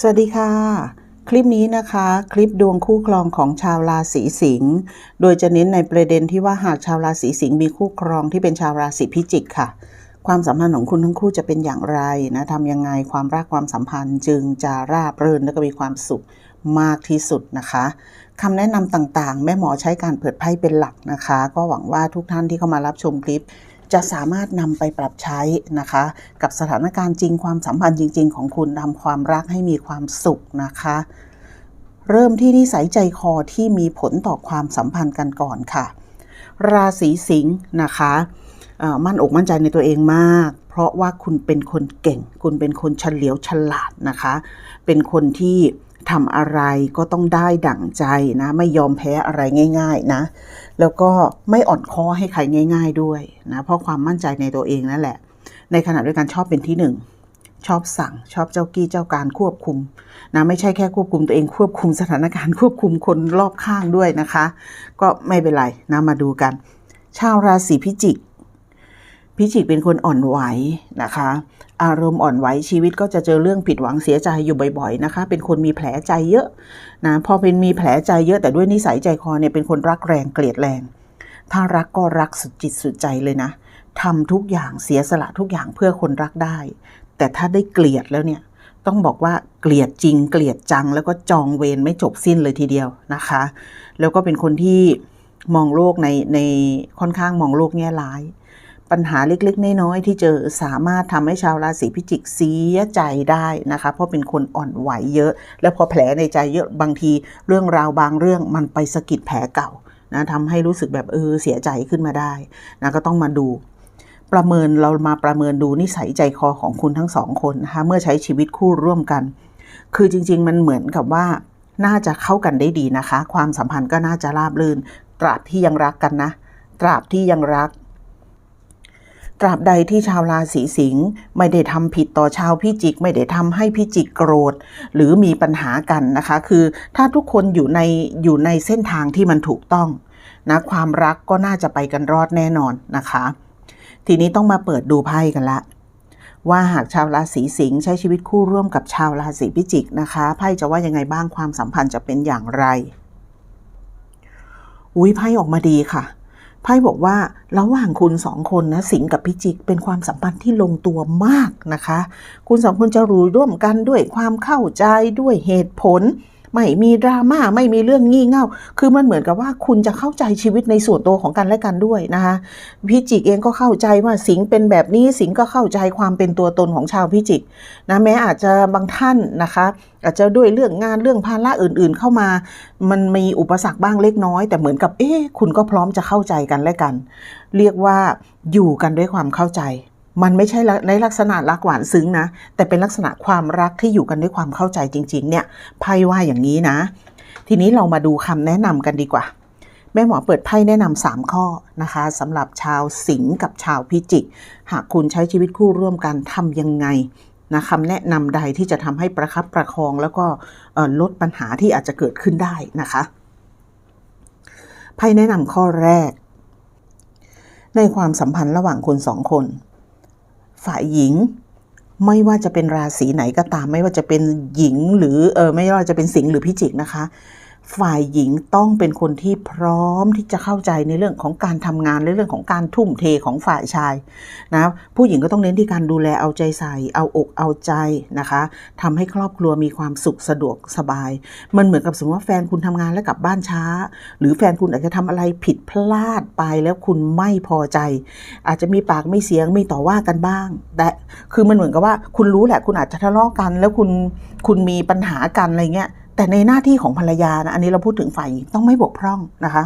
สวัสดีค่ะ คลิปนี้นะคะ คลิปดวงคู่ครองของชาวราศีสิงห์โดยจะเน้นในประเด็นที่ว่าหากชาวราศีสิงห์มีคู่ครองที่เป็นชาวราศีพิจิกค่ะ ความสัมพันธ์ของคุณทั้งคู่จะเป็นอย่างไรนะทำยังไงความรักความสัมพันธ์จึงจะราบรื่นและก็มีความสุขมากที่สุดนะคะคำแนะนำต่างๆ แม่หมอใช้การเปิดไพ่เป็นหลักนะคะ ก็หวังว่าทุกท่านที่เข้ามารับชมคลิป จะสามารถนำไปปรับใช้นะคะ กับสถานการณ์จริงความสัมพันธ์จริง ๆ ของคุณทำความรักให้มีความสุขนะคะเริ่มที่นิสัยใจคอที่มีผลต่อความสัมพันธ์กันก่อนค่ะ ราศีสิงห์นะคะมั่นอกมั่นใจในตัวเองมาก เพราะว่าคุณเป็นคนเก่ง คุณเป็นคนเฉลียวฉลาดนะคะ เป็นคนที่ ทำอะไรก็ต้องได้ดั่งใจนะ ไม่ยอมแพ้อะไรง่าย ๆนะ แล้วก็ไม่อ่อนคอให้ใครง่าย ๆ ด้วยนะเพราะความมั่นใจในตัวเองนั่นแหละ ในขณะด้วยกันชอบเป็นที่หนึ่งชอบสั่งชอบเจ้ากี้เจ้าการควบคุมนะไม่ใช่แค่ควบคุมตัวเองควบคุมสถานการณ์ควบคุมคนรอบข้างด้วยนะคะ ก็ไม่เป็นไรนะมาดูกัน ชาวราศีพิจิก พิจิกเป็นคนอ่อนไหวนะคะ อารมณ์อ่อนไหวชีวิตก็จะเจอเรื่องผิดหวังเสียใจอยู่บ่อยๆนะคะ เป็นคนมีแผลใจเยอะนะพอเป็นมีแผลใจเยอะแต่ด้วยนิสัยใจคอเนี่ยเป็นคนรักแรงเกลียดแรง ถ้ารักก็รักสุดจิตสุดใจเลยนะทำทุกอย่างเสียสละทุกอย่างเพื่อคนรักได้ แต่ถ้าได้เกลียดแล้วเนี่ยต้องบอกว่าเกลียดจริงเกลียดจัง แล้วก็จองเวรไม่จบสิ้นเลยทีเดียวนะคะ แล้วก็เป็นคนที่มองโลกในในค่อนข้างมองโลกแง่ร้าย ปัญหาเล็กๆ น้อยๆที่เจอสามารถทำให้ชาวราศีพิจิกเสียใจได้นะคะ เพราะเป็นคนอ่อนไหวเยอะ แล้วพอแผลในใจเยอะบางที เรื่องราวบางเรื่องมันไปสะกิดแผลเก่านะทำให้รู้สึกแบบเออเสียใจขึ้นมาได้นะก็ต้องมาดู ประเมินเรามาประเมินดูนิสัยใจคอของคุณทั้งสองคนนะคะเมื่อใช้ชีวิตคู่ร่วมกัน คือจริง ๆ มันเหมือนกับว่าน่าจะเข้ากันได้ดีนะคะ ความสัมพันธ์ก็น่าจะราบรื่น ตราบที่ยังรักกันนะ ตราบที่ยังรัก ตราบใดที่ชาวราศีสิงห์ไม่ได้ทำผิดต่อชาวพิจิก ไม่ได้ทำให้พิจิกโกรธ หรือมีปัญหากันนะคะ คือถ้าทุกคนอยู่ในอยู่ในเส้นทางที่มันถูกต้องนะความรักก็น่าจะไปกันรอดแน่นอนนะคะ ทีนี้ต้องมาเปิดดูไพ่กันละว่าหากชาวราศีสิงห์ใช้ชีวิตคู่ร่วมกับชาวราศีพิจิกนะคะไพ่จะว่ายังไงบ้างความสัมพันธ์จะเป็นอย่างไรอุ้ยไพ่ออกมาดีค่ะ ไพ่บอกว่าระหว่างคุณสองคนนะสิงกับพิจิก เป็นความสัมพันธ์ที่ลงตัวมากนะคะ คุณสองคนจะรู้ร่วมกันด้วยความเข้าใจด้วยเหตุผล ไม่มีดราม่าไม่มีเรื่องงี่เง่า คือมันเหมือนกับว่าคุณจะเข้าใจชีวิตในส่วนตัวของกันและกันด้วยนะคะพิจิกเองก็เข้าใจว่าสิงเป็นแบบนี้สิงก็เข้าใจความเป็นตัวตนของชาวพิจิกนะแม้อาจจะบางท่านนะคะ อาจจะด้วยเรื่องงานเรื่องภาระอื่นๆเข้ามา มันมีอุปสรรคบ้างเล็กน้อย แต่เหมือนกับเอ๊ะคุณก็พร้อมจะเข้าใจกันและกัน เรียกว่าอยู่กันด้วยความเข้าใจ มันไม่ใช่ในลักษณะรักหวานซึ้งนะ แต่เป็นลักษณะความรักที่อยู่กันด้วยความเข้าใจจริง ๆ เนี่ยไพ่ว่าอย่างนี้นะ ทีนี้เรามาดูคำแนะนำกันดีกว่า แม่หมอเปิดไพ่แนะนำสามข้อนะคะสำหรับชาวสิงห์กับชาวพิจิก หากคุณใช้ชีวิตคู่ร่วมกันทำยังไงนะคำแนะนำใดที่จะทำให้ประคับประคองแล้วก็ลดปัญหาที่อาจจะเกิดขึ้นได้นะคะไพ่แนะนำข้อแรก ในความสัมพันธ์ระหว่างคนสองคน ฝ่ายหญิง ไม่ว่าจะเป็นราศีไหนก็ตาม ไม่ว่าจะเป็นหญิงหรือเออไม่ว่าจะเป็นสิงห์หรือพิจิกนะคะ ฝ่ายหญิงต้องเป็นคนที่พร้อมที่จะเข้าใจในเรื่องของการทำงานในเรื่องของการทุ่มเทของฝ่ายชายนะผู้หญิงก็ต้องเน้นที่การดูแลเอาใจใส่ เอาอกเอาใจนะคะทำให้ครอบครัวมีความสุขสะดวกสบาย มันเหมือนกับสมมติว่าแฟนคุณทำงานแล้วกลับบ้านช้า หรือแฟนคุณอาจจะทำอะไรผิดพลาดไปแล้วคุณไม่พอใจ อาจจะมีปากไม่เสียงไมีต่อว่ากันบ้าง แต่คือมันเหมือนกับว่าคุณรู้แหละคุณอาจจะทะเลาะกัน แล้วคุณคุณมีปัญหากันอะไรเงี้ย แต่ในหน้าที่ของภรรยานะอันนี้เราพูดถึงฝ่ายหญิงต้องไม่บกพร่องนะคะ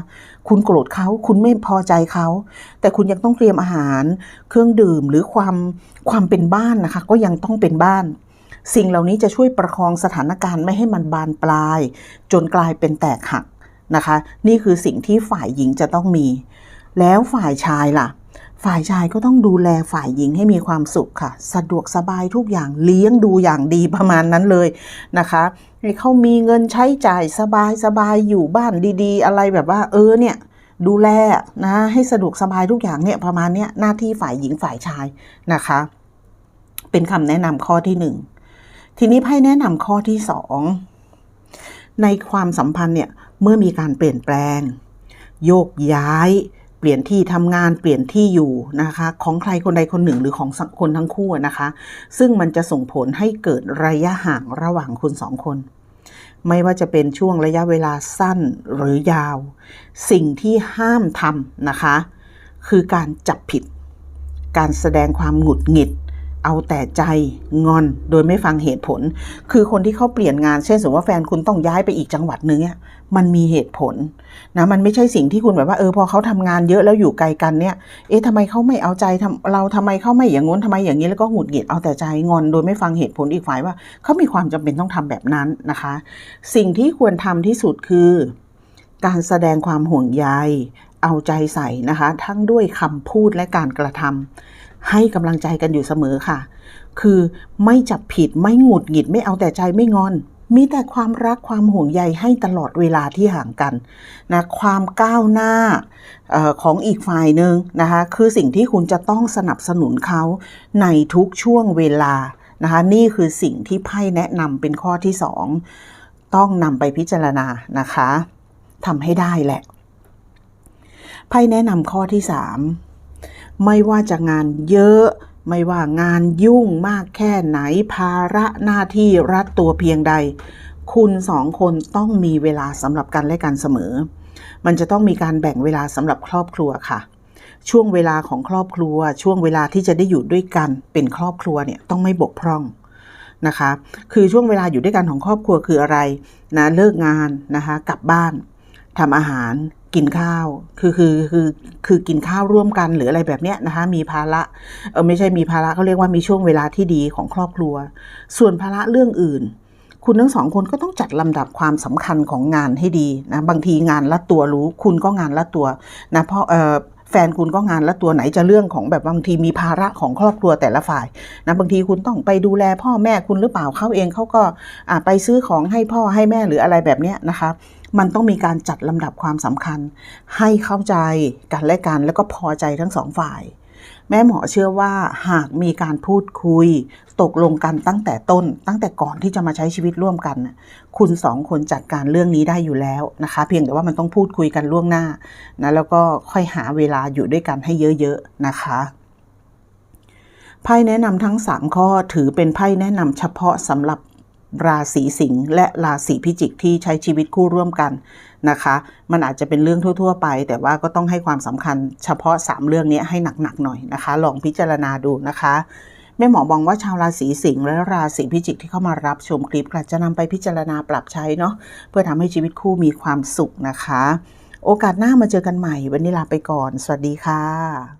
คุณโกรธเขาคุณไม่พอใจเขา แต่คุณยังต้องเตรียมอาหาร เครื่องดื่มหรือความความเป็นบ้านนะคะ ก็ยังต้องเป็นบ้าน สิ่งเหล่านี้จะช่วยประคองสถานการณ์ไม่ให้มันบานปลาย จนกลายเป็นแตกหักนะคะ นี่คือสิ่งที่ฝ่ายหญิงจะต้องมี แล้วฝ่ายชายล่ะ ฝ่ายชายก็ต้องดูแลฝ่ายหญิงให้มีความสุขค่ะ สะดวกสบายทุกอย่างเลี้ยงดูอย่างดีประมาณนั้นเลยนะคะให้เขามีเงินใช้จ่ายสบายสบายอยู่บ้านดีๆ อะไรแบบว่าเออเนี่ยดูแลนะให้สะดวกสบายทุกอย่างเนี่ยประมาณเนี้ยหน้าที่ฝ่ายหญิงฝ่ายชายนะคะ เป็นคำแนะนำข้อที่หนึ่งทีนี้ไพ่แนะนำข้อที่สองในความสัมพันธ์เนี่ยเมื่อมีการเปลี่ยนแปลง โยกย้าย เปลี่ยนที่ทำงานเปลี่ยนที่อยู่นะคะ ของใครคนใดคนหนึ่งหรือของสังคนทั้งคู่นะคะ ซึ่งมันจะส่งผลให้เกิดระยะห่างระหว่างคุณสองคน ไม่ว่าจะเป็นช่วงระยะเวลาสั้นหรือยาว สิ่งที่ห้ามทำนะคะ คือการจับผิด การแสดงความหงุดหงิด เอาแต่ใจงอนโดยไม่ฟังเหตุผล คือคนที่เขาเปลี่ยนงานเช่นสมมติว่าแฟนคุณต้องย้ายไปอีกจังหวัดนึงเนี่ยมันมีเหตุผลนะมันไม่ใช่สิ่งที่คุณแบบว่าเออพอเขาทำงานเยอะแล้วอยู่ไกลกันเนี่ย เอ๊ะทำไมเขาไม่เอาใจทำเราทำไมเขาไม่อย่างงู้นทำไมอย่างนี้แล้วก็หงุดหงิดเอาแต่ใจงอน โดยไม่ฟังเหตุผลอีกฝ่ายว่าเขามีความจำเป็นต้องทำแบบนั้นนะคะ สิ่งที่ควรทำที่สุดคือการแสดงความห่วงใย เอาใจใส่นะคะ ทั้งด้วยคำพูดและการกระทำให้กำลังใจกันอยู่เสมอค่ะ คือไม่จับผิดไม่หงุดหงิดไม่เอาแต่ใจไม่งอน มีแต่ความรักความห่วงใยให้ตลอดเวลาที่ห่างกันนะความก้าวหน้าออของอีกฝ่ายหนึ่งนะคะคือสิ่งที่คุณจะต้องสนับสนุนเขาในทุกช่วงเวลานะคะนี่คือสิ่งที่ไพ่แนะนำเป็นข้อที่สองต้องนำไปพิจารณานะคะทำให้ได้แหละ ไพ่แนะนำข้อที่สามไม่ว่าจะงานเยอะไม่ว่างานยุ่งมากแค่ไหนภาระหน้าที่รัดตัวเพียงใด คุณสองคนต้องมีเวลาสำหรับกันและกันเสมอ มันจะต้องมีการแบ่งเวลาสำหรับครอบครัวค่ะ ช่วงเวลาของครอบครัว ช่วงเวลาที่จะได้อยู่ด้วยกันเป็นครอบครัวเนี่ยต้องไม่บกพร่องนะคะ คือช่วงเวลาอยู่ด้วยกันของครอบครัวคืออะไรนะเลิกงานนะคะกลับบ้านทำอาหาร กินข้าวคือคือคือคือกินข้าวร่วมกันหรืออะไรแบบเนี้ยนะคะมีภาระเออไม่ใช่มีภาระเขาเรียกว่ามีช่วงเวลาที่ดีของครอบครัว ส่วนภาระเรื่องอื่น คุณทั้งสองคนก็ต้องจัดลำดับความสำคัญของงานให้ดีนะบางทีงานละตัวรู้ คุณก็งานละตัวนะเพราะเออแฟนคุณก็งานละตัวไหนจะเรื่องของแบบบางทีมีภาระของครอบครัวแต่ละฝ่ายนะบางทีคุณต้องไปดูแลพ่อแม่คุณหรือเปล่าเขาเองเขาก็ไปซื้อของให้พ่อให้แม่หรืออะไรแบบเนี้ยนะคะ มันต้องมีการจัดลำดับความสำคัญ ให้เข้าใจกันและกัน แล้วก็พอใจทั้งสองฝ่าย แม่หมอเชื่อว่าหากมีการพูดคุย ตกลงกันตั้งแต่ต้น ตั้งแต่ก่อนที่จะมาใช้ชีวิตร่วมกัน คุณสองคนจัดการเรื่องนี้ได้อยู่แล้วนะคะ เพียงแต่ว่ามันต้องพูดคุยกันล่วงหน้านะแล้วก็ค่อยหาเวลาอยู่ด้วยกันให้เยอะๆนะคะไพ่แนะนำทั้ง 3 ข้อถือเป็นไพ่แนะนำเฉพาะสำหรับ ราศีสิงห์และราศีพิจิกที่ใช้ชีวิตคู่ร่วมกันนะคะ มันอาจจะเป็นเรื่องทั่ว ๆ ไป แต่ว่าก็ต้องให้ความสำคัญเฉพาะ 3 เรื่องนี้ให้หนักๆหน่อยนะคะ ลองพิจารณาดูนะคะแม่หมอมองว่าชาวราศีสิงห์และราศีพิจิกที่เข้ามารับชมคลิปก็จะนำไปพิจารณาปรับใช้เนาะเพื่อทำให้ชีวิตคู่มีความสุขนะคะ โอกาสหน้ามาเจอกันใหม่ วันนี้ลาไปก่อน สวัสดีค่ะ